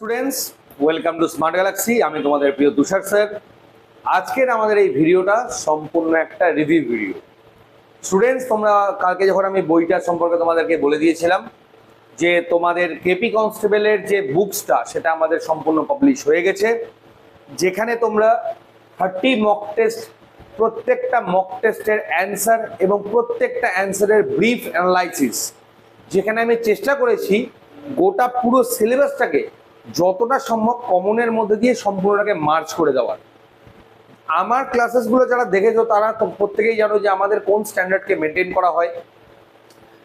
Students welcome to smart galaxy আমি তোমাদের প্রিয় তুষার স্যার। আজকের আমাদের এই ভিডিওটা সম্পূর্ণ একটা রিভিউ ভিডিও স্টুডেন্টস তোমরা কালকে যখন আমি বইটা সম্পর্কে তোমাদেরকে বলে দিয়েছিলাম যে তোমাদের কেপি কনস্টেবলের যে বুকসটা, সেটা আমাদের সম্পূর্ণ পাবলিশ হয়ে গেছে। যেখানে তোমরা থার্টি মক টেস্ট প্রত্যেকটা মক টেস্টের অ্যান্সার এবং প্রত্যেকটা অ্যান্সারের ব্রিফ অ্যানালাইসিস যেখানে আমি চেষ্টা করেছি গোটা পুরো সিলেবাসটাকে যতটা সম্ভব কমনের মধ্যে দিয়ে সম্পূর্ণটাকে মার্চ করে দেওয়ার। আমার ক্লাসেসগুলো যারা দেখেছ, তারা প্রত্যেকেই জানো যে আমাদের কোন স্ট্যান্ডার্ডকে মেনটেন করা হয়।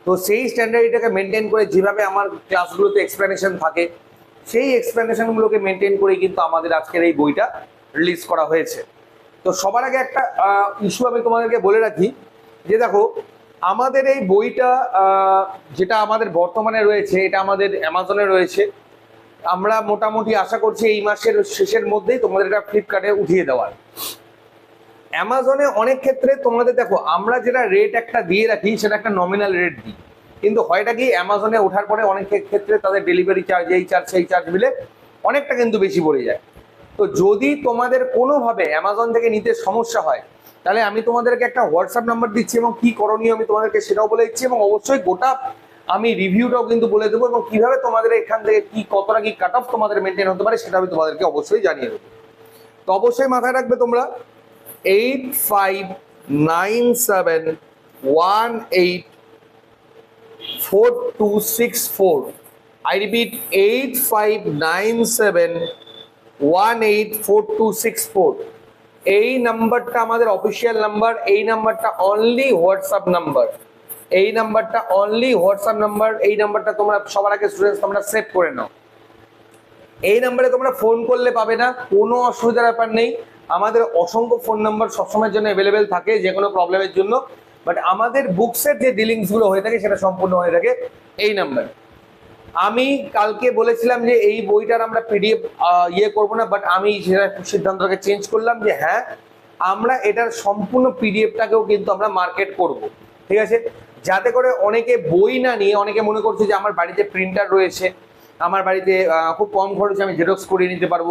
তো সেই স্ট্যান্ডার্ডটাকে মেনটেন করে যেভাবে আমার ক্লাসগুলোতে এক্সপ্লেনেশন থাকে, সেই এক্সপ্লেনেশনগুলোকে মেনটেন করেই কিন্তু আমাদের আজকের এই বইটা রিলিজ করা হয়েছে। তো সবার আগে একটা ইস্যু আমি তোমাদেরকে বলে রাখি, যে দেখো, আমাদের এই বইটা যেটা আমাদের বর্তমানে রয়েছে, এটা আমাদের অ্যামাজনে রয়েছে। আমরা মোটামুটি আশা করছি এই মাসের শেষের মধ্যেই তোমাদের এটা ফ্লিপকার্টে উঠিয়ে দেওয়ার। অ্যামাজনে অনেক ক্ষেত্রে তোমাদের দেখো, আমরা যেটা রেট একটা দিয়ে রাখি, সেটা একটা নমিনাল রেট দিই। কিন্তু হয়টা কি অ্যামাজনে ওঠার পরে অনেক ক্ষেত্রে তাদের ডেলিভারি চার্জ এই চার্জ সেই চার্জ মিলে অনেকটা কিন্তু বেশি পড়ে যায়। তো যদি তোমাদের কোনোভাবে অ্যামাজন থেকে নিতে সমস্যা হয়, তাহলে আমি তোমাদেরকে একটা হোয়াটসঅ্যাপ নাম্বার দিচ্ছি এবং কি করণীয় আমি তোমাদেরকে সেটাও বলে দিচ্ছি এবং অবশ্যই গোটা আমি রিভিউটাও কিন্তু বলে দেবো এবং কীভাবে তোমাদের এখান থেকে কি, কতটা কি কাট অফ তোমাদের মেনটেন হতে পারে সেটা আমি তোমাদেরকে অবশ্যই জানিয়ে দেবো। তো অবশ্যই মাথায় রাখবে তোমরা eight five nine seven one eight four two six four I repeat eight five nine seven one eight four two six four এই নাম্বারটা আমাদের অফিসিয়াল নাম্বার এই নাম্বারটা অনলি হোয়াটসঅ্যাপ নাম্বার এই নাম্বারটা অনলি হোয়াটসঅ্যাপ নাম্বার এই নাম্বারটা তোমরা সবার আগে স্টুডেন্টস তোমরা সেভ করে নাও। এই নাম্বারে তোমরা ফোন করলে পাবে না, কোনো অসুবিধার ব্যাপার নেই। আমাদের অসংখ্য ফোন নাম্বার সবসময়ের জন্য অ্যাভেলেবেল থাকে, যে কোনো প্রবলেমের জন্য। বাট আমাদের বুকসের যে ডিলিংসগুলো হয়ে থাকে, সেটা সম্পূর্ণ হয়ে থাকে এই নাম্বার। আমি কালকে বলেছিলাম যে এই বইটার আমরা পিডিএফ ইয়ে করব না বাট আমি সেটা সিদ্ধান্তটাকে চেঞ্জ করলাম যে হ্যাঁ আমরা এটার সম্পূর্ণ পিডিএফটাকেও কিন্তু আমরা মার্কেট করব। ঠিক আছে? যাতে করে অনেকে বই না নিয়ে, অনেকে মনে করছে যে আমার বাড়িতে প্রিন্টার রয়েছে, আমার বাড়িতে খুব কম খরচে আমি জেরক্স করিয়ে নিতে পারব।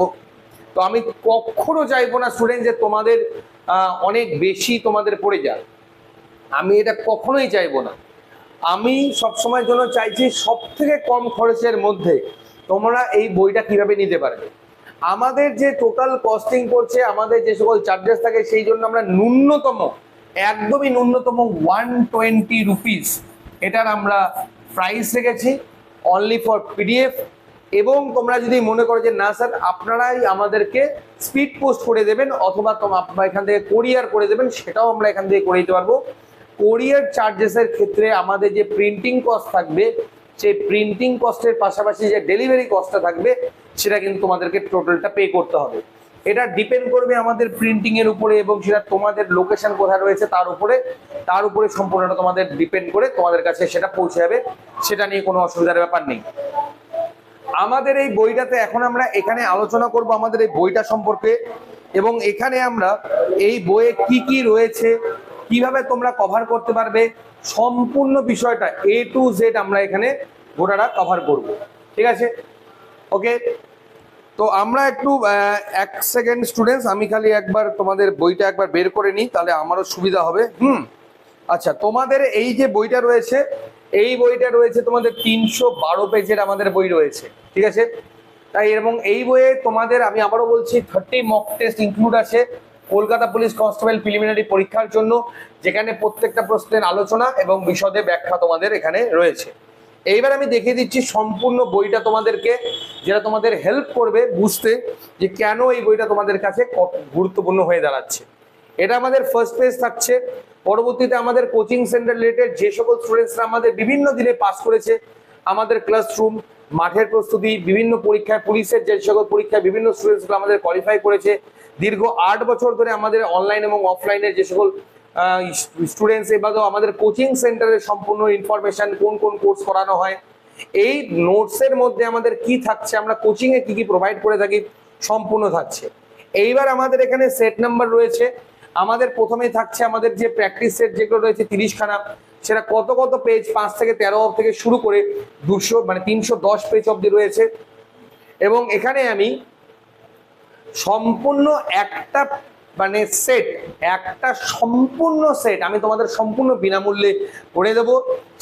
তো আমি কখনো চাইব না স্টুডেন্ট যে তোমাদের অনেক বেশি তোমাদের পড়ে যায় আমি এটা কখনোই চাইব না। আমি সবসময়ের জন্য চাইছি সব থেকে কম খরচের মধ্যে তোমরা এই বইটা কীভাবে নিতে পারবে। আমাদের যে টোটাল কস্টিং করছে আমাদের যে সকল চার্জেস থাকে, সেই জন্য আমরা ন্যূনতম একদমই ন্যূনতম ওয়ান টোয়েন্টি রুপিস এটার আমরা প্রাইস রেখেছি অনলি ফর পিডিএফ এবং তোমরা যদি মনে করো যে, না স্যার, আপনারাই আমাদেরকে স্পিড পোস্ট করে দেবেন অথবা আপনারা এখান থেকে কোরিয়ার করে দেবেন, সেটাও আমরা এখান থেকে করে দিতে পারব। কোরিয়ার চার্জেসের ক্ষেত্রে আমাদের যে প্রিন্টিং কস্ট থাকবে, সেই প্রিন্টিং কস্টের পাশাপাশি যে ডেলিভারি কস্টটা থাকবে, সেটা কিন্তু তোমাদেরকে টোটালটা পে করতে হবে। এটা ডিপেন্ড করবে আমাদের প্রিন্টিং এর উপরে এবং সেটা তোমাদের লোকেশন কোথায় রয়েছে তার উপরে। তার উপরে সম্পূর্ণটা তোমাদের ডিপেন্ড করে তোমাদের কাছে সেটা পৌঁছে যাবে। সেটা নিয়ে কোনো অসুবিধার ব্যাপার নেই। আমাদের এই বইটাতে এখন আমরা এখানে আলোচনা করব আমাদের এই বইটা সম্পর্কে এবং এখানে আমরা এই বইয়ে কি কি রয়েছে, কীভাবে তোমরা কভার করতে পারবে, সম্পূর্ণ বিষয়টা এ টু জেড আমরা এখানে গোটাটা কভার করব। ঠিক আছে? ওকে তো আমরা একটু এক সেকেন্ড স্টুডেন্টস আমি খালি একবার তোমাদের বইটা একবার বের করে নিই, তাহলে আমারও সুবিধা হবে। হুম? আচ্ছা তোমাদের এই যে বইটা রয়েছে, এই বইটা রয়েছে তোমাদের তিনশো বারো পেজের আমাদের বই রয়েছে, ঠিক আছে? তাই এবং এই বইয়ে তোমাদের, আমি আবারও বলছি থার্টি মক টেস্ট ইনক্লুড আছে কলকাতা পুলিশ কনস্টেবল প্রিলিমিনারি পরীক্ষার জন্য, যেখানে প্রত্যেকটা প্রশ্নের আলোচনা এবং বিশদে ব্যাখ্যা তোমাদের এখানে রয়েছে। এইবার আমি দেখিয়ে দিচ্ছি সম্পূর্ণ বইটা তোমাদেরকে, যেটা তোমাদের হেল্প করবে বুঝতে যে কেন এই বইটা তোমাদের কাছে কত গুরুত্বপূর্ণ হয়ে দাঁড়াচ্ছে। এটা আমাদের ফার্স্ট পেজ থাকছে, পরবর্তীতে আমাদের কোচিং সেন্টার রিলেটেড যে সকল স্টুডেন্টসরা আমাদের বিভিন্ন দিনে পাস করেছে, আমাদের ক্লাসরুম মাঠের প্রস্তুতি, বিভিন্ন পরীক্ষায়, পুলিশের যে সকল পরীক্ষায় বিভিন্ন স্টুডেন্টসরা আমাদের কোয়ালিফাই করেছে, দীর্ঘ আট বছর ধরে আমাদের অনলাইন এবং অফলাইনের যে সকল স্টুডেন্টস এবারও আমাদের কোচিং সেন্টারের সম্পূর্ণ ইনফরমেশন কোন কোন কোর্স করানো হয়। এই নোটসের মধ্যে আমাদের কি থাকছে, আমরা কোচিং এ কি কি প্রোভাইড করে থাকি, সম্পূর্ণ থাকছে। এইবার আমাদের এখানে সেট নাম্বার রয়েছে। আমাদের প্রথমেই থাকছে আমাদের যে প্র্যাকটিস সেট যেগুলো রয়েছে তিরিশ খানা সেটা কত কত পেজ পাঁচ থেকে তেরো থেকে শুরু করে দুশো মানে তিনশো দশ পেজ অব্দি রয়েছে। এবং এখানে আমি সম্পূর্ণ একটা মানে সেট একটা সম্পূর্ণ সেট আমি তোমাদের সম্পূর্ণ বিনামূল্যে করে দেবো।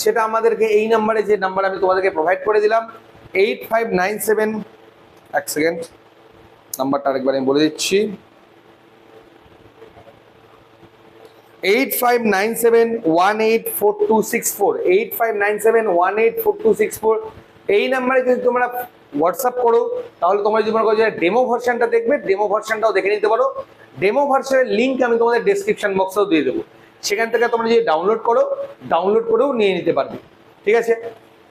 সেটা আমাদেরকে এই নাম্বারে যে নাম্বার আমি তোমাদেরকে প্রোভাইড করে দিলাম এইট ফাইভ নাইন সেভেন এক সেকেন্ড নাম্বারটা আরেকবার আমি বলে দিচ্ছি। Eight five nine seven one eight four two six four eight five nine seven one eight four two six four এই নাম্বারে যদি তোমরা হোয়াটসঅ্যাপ করো, তাহলে তোমরা যদি মনে করো যে ডেমো ভার্সানটা দেখবে ডেমো ভার্সনটাও দেখে নিতে পারো। ডেমো ভার্সনের লিঙ্ক আমি তোমাদের ডেসক্রিপশন বক্সেও দিয়ে দেবো। সেখান থেকে তোমরা যদি ডাউনলোড করো ডাউনলোড করেও নিয়ে নিতে পারবে। ঠিক আছে?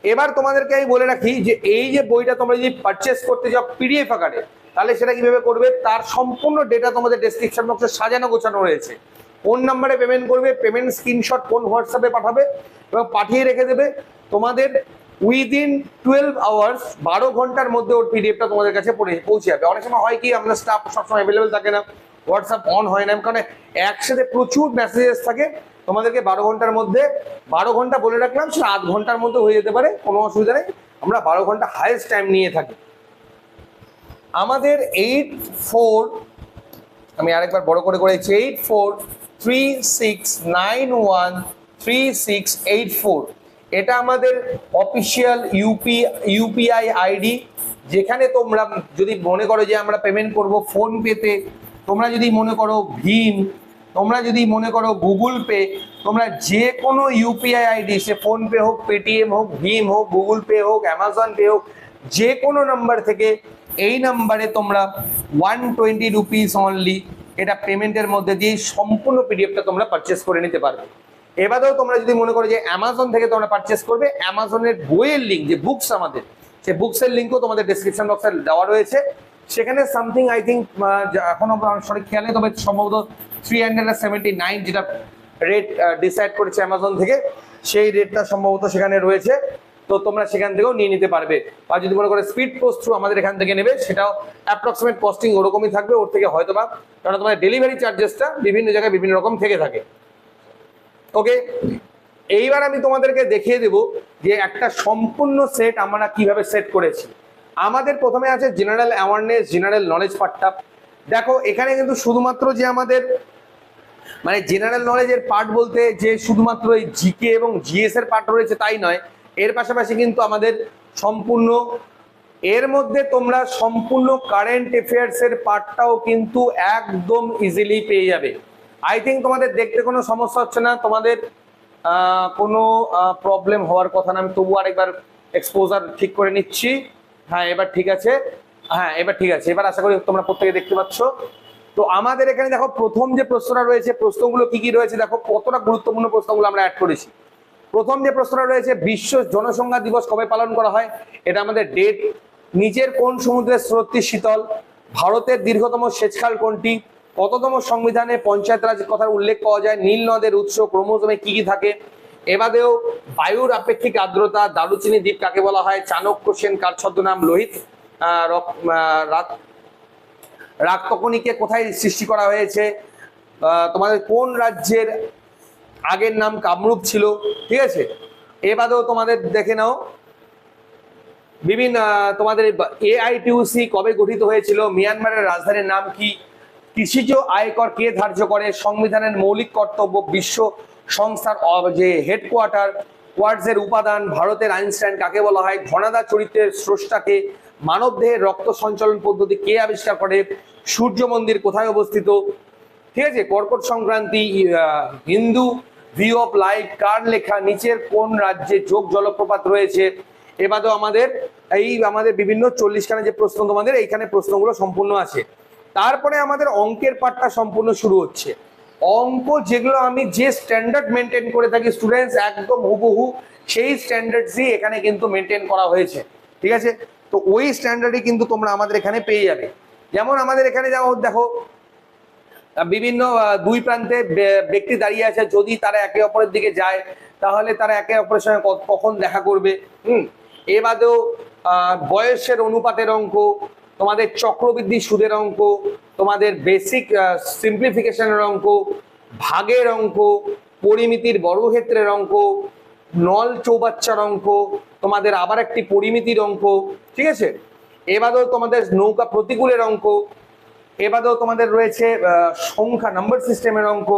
এবার তোমাদেরকে আমি বলে রাখি যে, এই যে বইটা তোমরা যদি পারচেস করতে যাও পিডিএফ আকারে, তাহলে সেটা কীভাবে করবে? তার সম্পূর্ণ ডেটা তোমাদের ডেসক্রিপশন বক্সে সাজানো গোছানো রয়েছে। কোন নাম্বারে পেমেন্ট করবে পেমেন্ট স্ক্রিনশট কোন হোয়াটসঅ্যাপে পাঠাবে এবং পাঠিয়ে রেখে দেবে। তোমাদের উইদিন টুয়েলভ আওয়ার্স বারো ঘণ্টার মধ্যে ওর পিডিএফটা তোমাদের কাছে পৌঁছে যাবে। অনেক সময় হয় কি আমাদের স্টাফ সবসময় অ্যাভেলেবেল থাকে না। হোয়াটসঅ্যাপ অন হয় না, কারণ একসাথে প্রচুর মেসেজেস থাকে। তোমাদেরকে বারো ঘণ্টার মধ্যে, বারো ঘণ্টা বলে রাখলাম, সেটা আধ ঘণ্টার মধ্যে হয়ে যেতে পারে, কোনো অসুবিধা নেই। আমরা বারো ঘণ্টা হায়েস্ট টাইম নিয়ে থাকি। আমাদের এইট ফোর আমি আরেকবার বড় করে করেছি eight four three six nine one three six eight four এটা আমাদের অফিসিয়াল ইউপি ইউপিআই আইডি যেখানে তোমরা, যদি মনে করো যে আমরা পেমেন্ট করব ফোন পেতে তোমরা যদি মনে করো ভীম, তোমরা যদি মনে করো গুগল পে, তোমরা যে কোনো ইউপিআই আইডি সে ফোনপে হোক, পেটিএম হোক, ভীম হোক, গুগল পে হোক, অ্যামাজন পে হোক, যে কোনো নাম্বার থেকে এই নাম্বারে তোমরা ওয়ান টোয়েন্টি রুপিস অনলি এটা পেমেন্টের মধ্যে দিয়ে সম্পূর্ণ পিডিএফটা তোমরা পারচেস করে নিতে পারবে। এবারেও তোমরা যদি মনে করো যে অ্যামাজন থেকে তোমরা পারচেস করবে, অ্যামাজনের বইয়ের লিঙ্ক যে বুকস আমাদের সেই বুকসের লিঙ্কও তোমাদের ডিসক্রিপশন বক্সে দেওয়া রয়েছে। সেখানে সামথিং আই থিঙ্ক এখনও সঠিক খেয়াল তবে সম্ভবত থ্রি হান্ড্রেড সেভেন্টি নাইন যেটা রেট ডিসাইড করেছে অ্যামাজন থেকে, সেই রেটটা সম্ভবত সেখানে রয়েছে। তো তোমরা সেখান থেকেও নিয়ে নিতে পারবে। বা যদি মনে করে স্পিড পোস্ট থ্রু আমাদের এখান থেকে নেবে, সেটাও অ্যাপ্রক্সিমেট কস্টিং ওরকমই থাকবে, ওর থেকে হয়তো বা, কারণ তোমাদের ডেলিভারি চার্জেসটা বিভিন্ন জায়গায় বিভিন্ন রকম থেকে থাকে। ওকে এইবার আমি তোমাদেরকে দেখিয়ে দেব যে একটা সম্পূর্ণ সেট আমরা কীভাবে সেট করেছি। আমাদের প্রথমে আছে জেনারেল অ্যাওয়ারনেস জেনারেল নলেজ পার্টটা দেখো, এখানে কিন্তু শুধুমাত্র যে আমাদের মানে জেনারেল নলেজের পার্ট বলতে যে শুধুমাত্র এই জিকে এবং জিএস এর পার্ট রয়েছে তাই নয়, এর পাশাপাশি কিন্তু আমাদের সম্পূর্ণ, এর মধ্যে তোমরা সম্পূর্ণ কারেন্ট অ্যাফেয়ার্স এর পার্টটাও কিন্তু একদম ইজিলি পেয়ে যাবে। আই থিঙ্ক তোমাদের দেখতে কোনো সমস্যা হচ্ছে না, তোমাদের কোনো প্রবলেম হওয়ার কথা না, আমি তবু আরেকবার এক্সপোজার ঠিক করে নিচ্ছি। হ্যাঁ এবার ঠিক আছে। হ্যাঁ এবার ঠিক আছে। এবার আশা করি তোমরা প্রত্যেকে দেখতে পাচ্ছ। তো আমাদের এখানে দেখো, প্রথম যে প্রশ্নটা রয়েছে, প্রশ্নগুলো কি কি রয়েছে দেখো, কতটা গুরুত্বপূর্ণ প্রশ্নগুলো আমরা অ্যাড করেছি। প্রথম যে প্রশ্নটা রয়েছে, বিশ্ব জনসংখ্যা দিবস কবে পালন করা হয়? এটা আমাদের ডেট নিচের কোন সমুদ্রের স্রোতটি শীতল? ভারতের দীর্ঘতম সেচখাল কোনটি? কততম সংবিধানে পঞ্চায়েত রাজ কথার উল্লেখ পাওয়া যায়? নীল নদের উৎস ক্রোমোজোমে কি কি থাকে? এবাদেও বায়ুর আপেক্ষিক আর্দ্রতা, দারুচিনি দ্বীপ কাকে বলা হয়, চাণক্য সেন কার ছদ্মনাম লোহিত রাগতকনিকে কোথায় সৃষ্টি করা হয়েছে? তোমাদের কোন রাজ্যের আগের নাম কামরূপ ছিল? ঠিক আছে? এবারেও তোমাদের দেখে নাও। বিভিন্ন তোমাদের এআইটিউসি কবে গঠিত হয়েছিল? মিয়ানমারের রাজধানীর নাম কি? কৃষিজ আয়কর কে ধার্য করে? সংবিধানের মৌলিক কর্তব্য বিশ্ব সংস্থার যে হেডকোয়ার্টার কোয়ার্টসের উপাদান ভারতের আইনস্টাইন কাকে বলা হয়, ঘনাদা চরিত্রের স্রষ্টাকে মানবদেহের রক্ত সঞ্চালন পদ্ধতি কে আবিষ্কার করে, সূর্য মন্দির কোথায় অবস্থিত? ঠিক আছে, Karkat Sankranti Hindu view of life কার লেখা, নিচের কোন রাজ্যে যোগ জলপ্রপাত রয়েছে? এবারেও আমাদের এই আমাদের বিভিন্ন চল্লিশখানা যে প্রশ্ন তোমাদের, এইখানে প্রশ্নগুলো সম্পূর্ণ আছে। তারপরে আমাদের অঙ্কের পাঠটা সম্পূর্ণ শুরু হচ্ছে। অঙ্ক যেগুলো আমি যে স্ট্যান্ডার্ড মেনটেন করে থাকি স্টুডেন্টস একদম হুবহু সেই স্ট্যান্ডার্ডসই এখানে কিন্তু মেনটেন করা হয়েছে, ঠিক আছে? তো ওই স্ট্যান্ডার্ডই কিন্তু তোমরা আমাদের এখানে পেয়ে যাবে। যেমন আমাদের এখানে যেমন দেখো, বিভিন্ন দুই প্রান্তে ব্যক্তি দাঁড়িয়ে আছে, যদি তারা একে অপরের দিকে যায়, তাহলে তারা একে অপরের সঙ্গে কখন দেখা করবে? হুম? এ বাদেও বয়সের অনুপাতের অঙ্ক তোমাদের চক্রবৃদ্ধি সুদের অঙ্ক, তোমাদের বেসিক সিম্পলিফিকেশনের অঙ্ক, ভাগের অঙ্ক, পরিমিতির বর্গক্ষেত্রের অঙ্ক, নল চৌবাচ্চার অঙ্ক, তোমাদের আবার একটি পরিমিতির অঙ্ক, ঠিক আছে? এবারেও তোমাদের নৌকা প্রতিকূলের অঙ্ক, এবারেও তোমাদের রয়েছে সংখ্যা নাম্বার সিস্টেমের অঙ্ক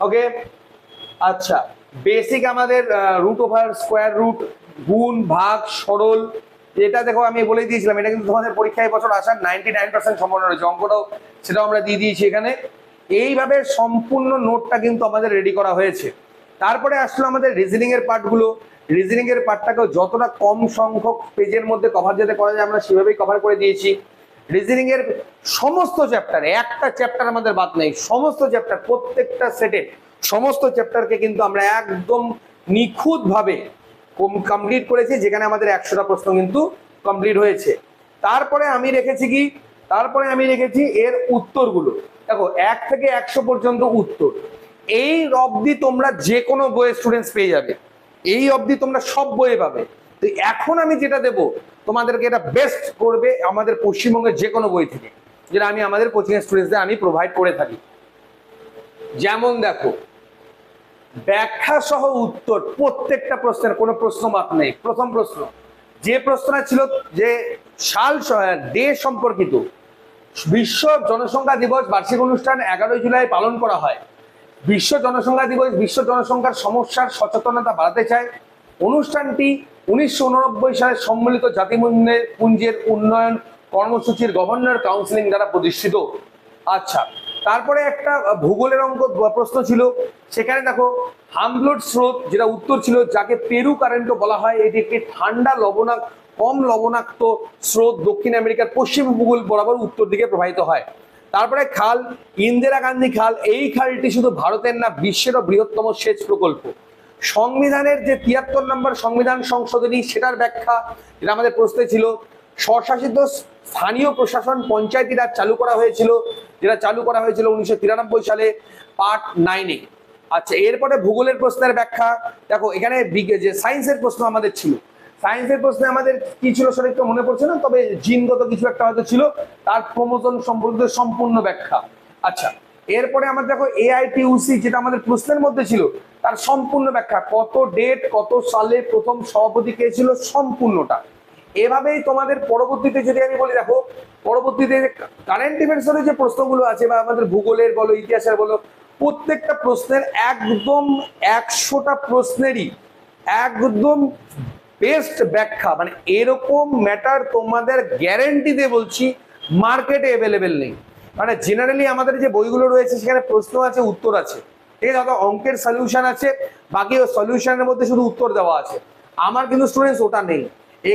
ওকে আচ্ছা বেসিক আমাদের রুট ওভার স্কোয়ার রুট গুণ, ভাগ, সরল এটা দেখো আমি বলে দিয়েছিলাম, এটা কিন্তু তোমাদের পরীক্ষায় বছর আসার নাইনটি নাইন পার্সেন্ট সম্পন্ন রয়েছে। অঙ্কটাও সেটাও আমরা দিয়ে দিয়েছি এখানে। এইভাবে সম্পূর্ণ নোটটা কিন্তু আমাদের রেডি করা হয়েছে। তারপরে আসলো আমাদের রিজনিং এর পার্টগুলো রিজনিং এর পার্টটাকেও যতটা কম সংখ্যক পেজের মধ্যে কভার যাতে করা যায়, আমরা সেভাবেই কভার করে দিয়েছি। রিজনিং এর সমস্ত চ্যাপ্টার একটা চ্যাপ্টার আমাদের বাদ নেই, সমস্ত চ্যাপ্টার প্রত্যেকটা সেটের সমস্ত চ্যাপ্টারকে কিন্তু আমরা একদম নিখুঁত ভাবে কমপ্লিট করেছি, যেখানে আমাদের একশোটা প্রশ্ন কিন্তু কমপ্লিট হয়েছে। তারপরে আমি রেখেছি কি? তারপরে আমি রেখেছি এর উত্তরগুলো। দেখো, এক থেকে একশো পর্যন্ত উত্তর। এই অবধি তোমরা যে কোনো বইয়ের স্টুডেন্টস পেয়ে যাবে। এই অবধি তোমরা সব বইয়ে পাবে। তো এখন আমি যেটা দেব, তোমাদেরকে এটা বেস্ট করবে আমাদের পশ্চিমবঙ্গের যে কোনো বই থেকে, যেটা আমি আমাদের কোচিং স্টুডেন্টসদের আমি প্রোভাইড করে থাকি। যেমন দেখো ব্যাখ্যা সহ উত্তর, প্রত্যেকটা প্রশ্নের কোনো প্রশ্ন বাদ নেই। প্রথম প্রশ্ন, যে প্রশ্নটা ছিল যে সাল দেশ সম্পর্কিত, বিশ্ব জনসংখ্যা দিবস বার্ষিক অনুষ্ঠান এগারোই জুলাই পালন করা হয়। বিশ্ব জনসংখ্যা দিবস, বিশ্ব জনসংখ্যার সমস্যার সচেতনতা বাড়াতে চায়। অনুষ্ঠানটি উনিশশো উননব্বই সালে সম্মিলিত জাতিপুঞ্জের পুঞ্জের উন্নয়ন কর্মসূচির গভর্নর কাউন্সিলিং দ্বারা প্রতিষ্ঠিত। আচ্ছা তারপরে একটা ভূগোলের অঙ্ক প্রশ্ন ছিল, সেখানে দেখো হামব্লোড স্রোত যেটা উত্তর ছিল, যাকে পেরু কারেন্টও বলা হয়, এটি একটি ঠান্ডা লবণাক্ত কম লবণাক্ত স্রোত দক্ষিণ আমেরিকার পশ্চিম উপকূল বরাবর উত্তর দিকে প্রবাহিত হয়। তারপরে খাল, ইন্দিরা গান্ধী খাল, এই খালটি শুধু ভারতের না, বিশ্বেরও বৃহত্তম সেচ প্রকল্প। সংবিধানের যে তিয়াত্তর নম্বর সংবিধান সংশোধনী, সেটার ব্যাখ্যা, যেটা আমাদের প্রশ্নে ছিল স্বশাসিত স্থানীয় প্রশাসন পঞ্চায়েতি রাজ চালু করা হয়েছিল, যেটা চালু করা হয়েছিল উনিশশো তিরানব্বই সালে, পার্ট নাইনে। আচ্ছা এরপরে ভূগোলের প্রশ্নের ব্যাখ্যা। দেখো, এখানে যে সায়েন্সের প্রশ্ন আমাদের ছিল। সায়েন্সের প্রশ্নে আমাদের কি ছিল সেটা একটু মনে পড়ছে না? তবে জিনগত কিছু একটা হয়তো ছিল। তার ক্রোমোজোম সম্পর্কিত সম্পূর্ণ ব্যাখ্যা। আচ্ছা এরপরে আমাদের দেখো এআইটিউসি, যেটা আমাদের প্রশ্নের মধ্যে ছিল, তার সম্পূর্ণ ব্যাখ্যা। কত ডেট, কত সালে প্রথম সভাপতি কে ছিল, সম্পূর্ণটা। এভাবেই তোমাদের পরবর্তীতে যদি আমি বলি, দেখো, পরবর্তীতে কারেন্ট ইভেন্টসের যে প্রশ্নগুলো আছে বা আমাদের ভূগোলের বলো, ইতিহাসের বলো, প্রত্যেকটা প্রশ্নের একদম একশোটা প্রশ্নেরই একদম বেস্ট ব্যাখ্যা। মানে এরকম ম্যাটার তোমাদের গ্যারেন্টিতে বলছি মার্কেটে অ্যাভেলেবেল নেই। মানে জেনারেলি আমাদের যে বইগুলো রয়েছে, সেখানে প্রশ্ন আছে, উত্তর আছে। ঠিক আছে অথবা অঙ্কের সলিউশন আছে, বাকি সলিউশনের মধ্যে শুধু উত্তর দেওয়া আছে। আমার কিন্তু স্টুডেন্টস ওটা নেই।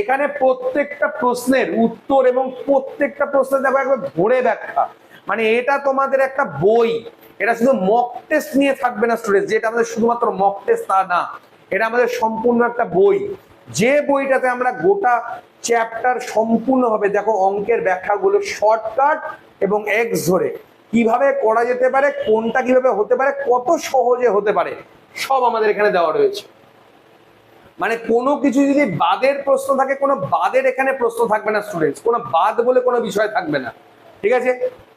এখানে প্রত্যেকটা প্রশ্নের উত্তর এবং প্রত্যেকটা প্রশ্নের দেখো একবার ধরে ব্যাখ্যা। মানে এটা তোমাদের একটা বই। এটা শুধু মক টেস্ট নিয়ে থাকবে না স্টুডেন্ট যেটা আমাদের শুধুমাত্র মক টেস্ট তা না। এটা আমাদের সম্পূর্ণ একটা বই। যে বইটাতে আমরা গোটা চ্যাপ্টার সম্পূর্ণভাবে দেখো অঙ্কের ব্যাখ্যাগুলো শর্টকাট এবং এক্স ধরে। কীভাবে করা যেতে পারে, কোনটা কীভাবে হতে পারে, কত সহজে হতে পারে, সব আমাদের এখানে দেওয়া রয়েছে। মানে কোনো কিছু যদি বাদের প্রশ্ন থাকে, কোনো বাদের এখানে প্রশ্ন থাকবে না স্টুডেন্টস কোনো বাদ বলে কোনো বিষয় থাকবে না। ঠিক আছে?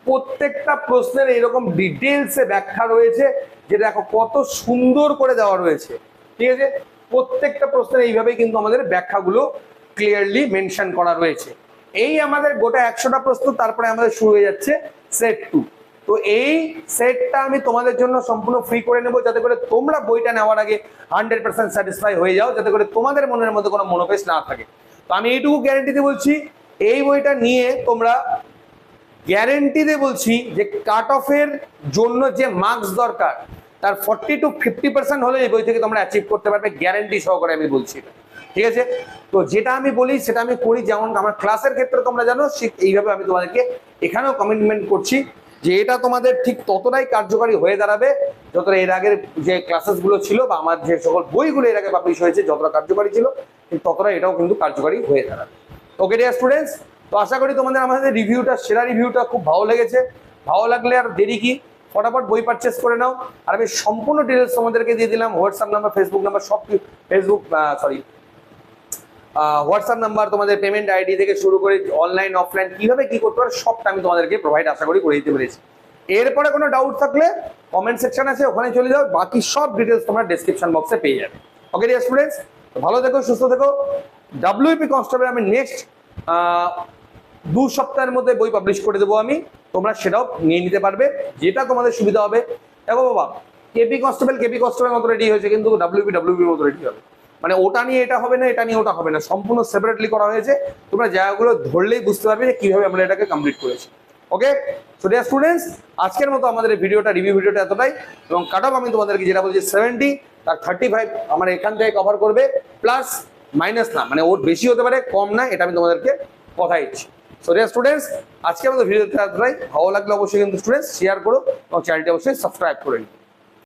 প্রত্যেকটা প্রশ্নের এরকম ডিটেলসে ব্যাখ্যা রয়েছে যেটা দেখো কত সুন্দর করে দেওয়া রয়েছে। ঠিক আছে? প্রত্যেকটা প্রশ্নের এইভাবেই কিন্তু আমাদের ব্যাখ্যাগুলো ক্লিয়ারলি মেনশন করা রয়েছে। এই আমাদের গোটা একশোটা প্রশ্ন, তারপরে আমাদের শুরু হয়ে যাচ্ছে সেট টু তো এই সেটটা আমি তোমাদের জন্য সম্পূর্ণ ফ্রি করে নেব, যাতে করে তোমরা বইটা নেওয়ার আগে হান্ড্রেড পার্সেন্ট স্যাটিসফাই হয়ে যাও, যাতে করে তোমাদের মনের মধ্যে কোনো মনোবেশ না থাকে। তো আমি এইটুকু গ্যারেন্টি দিয়ে বলছি, এই বইটা নিয়ে তোমরা গ্যারেন্টি দিয়ে বলছি যে কাট অফের জন্য যে মার্কস দরকার, তার ফর্টি টু ফিফটি পার্সেন্ট হলে এই বই থেকে তোমরা অ্যাচিভ করতে পারবে গ্যারেন্টি সহকারে আমি বলছি ঠিক আছে? তো যেটা আমি বলি, সেটা আমি করি যেমন আমার ক্লাসের ক্ষেত্রে তোমরা জানো এইভাবে আমি তোমাদেরকে এখানেও কমিটমেন্ট করছি। যে এটা তোমাদের ঠিক ততটাই কার্যকারী হয়ে দাঁড়াবে যতটা এর আগের যে ক্লাসেসগুলো ছিল বা আমার যে সকল বইগুলো এর আগে পাবলিশ হয়েছে, যতটা কার্যকারী ছিল, ঠিক ততটা এটাও কিন্তু কার্যকারী হয়ে দাঁড়াবে। ওকে ডিয়ার স্টুডেন্টস তো আশা করি তোমাদের আমাদের রিভিউটা সেরা রিভিউটা খুব ভালো লেগেছে। ভালো লাগলে আর দেরি কি? ফটাফট বই পারচেস করে নাও। আর আমি সম্পূর্ণ ডিটেলস তোমাদেরকে দিয়ে দিলাম। হোয়াটসঅ্যাপ নাম্বার ফেসবুক নাম্বার সব ফেসবুক সরি হোয়াটসঅ্যাপ নাম্বার তোমাদের পেমেন্ট আইডি থেকে শুরু করে অনলাইন অফলাইন কীভাবে কি করতে পারে, সবটা আমি তোমাদেরকে প্রোভাইড আশা করি করে দিতে পেরেছি। এরপরে কোনো ডাউট থাকলে কমেন্ট সেকশন আছে, ওখানে চলে যাও, বাকি সব ডিটেলস তোমরা ডেসক্রিপশন বক্সে পেয়ে যাবে। ওকে ডিয়ার স্টুডেন্টস ভালো থেকো, সুস্থ থেকো। ডাব্লিউপি কনস্টেবল আমি নেক্সট দু সপ্তাহের মধ্যে বই পাবলিশ করে দেবো আমি। তোমরা সেটাও নিয়ে নিতে পারবে, যেটা তোমাদের সুবিধা হবে। দেখো বাবা কেপি কনস্টেবল কেপি কনস্টেবল মতো রেডি হয়েছে, কিন্তু ডাব্লিউবি ডাব্লিউবির মতো রেডি হবে। মানে ওটা নিয়ে এটা হবে না, এটা নিয়ে ওটা হবে না। সম্পূর্ণ সেপারেটলি করা হয়েছে। তোমরা জায়গাগুলো ধরলেই বুঝতে পারবে যে কীভাবে আমরা এটাকে কমপ্লিট করেছি। ওকে সো ডিয়ার স্টুডেন্টস আজকের মতো আমাদের ভিডিওটা রিভিউ ভিডিওটা এতটাই। এবং কাট অফ আমি তোমাদেরকে যেটা বলছি সেভেন্টি তার থার্টি ফাইভ আমার এখান থেকে কভার করবে। প্লাস মাইনাস না মানে ওর বেশি হতে পারে, কম না, এটা আমি তোমাদেরকে কথা দিচ্ছি। সো ডিয়ার স্টুডেন্টস আজকে আমাদের ভিডিওটা এতটাই। ভালো লাগলে অবশ্যই কিন্তু স্টুডেন্টস শেয়ার করো এবং চ্যানেলটি অবশ্যই সাবস্ক্রাইব করে নিও।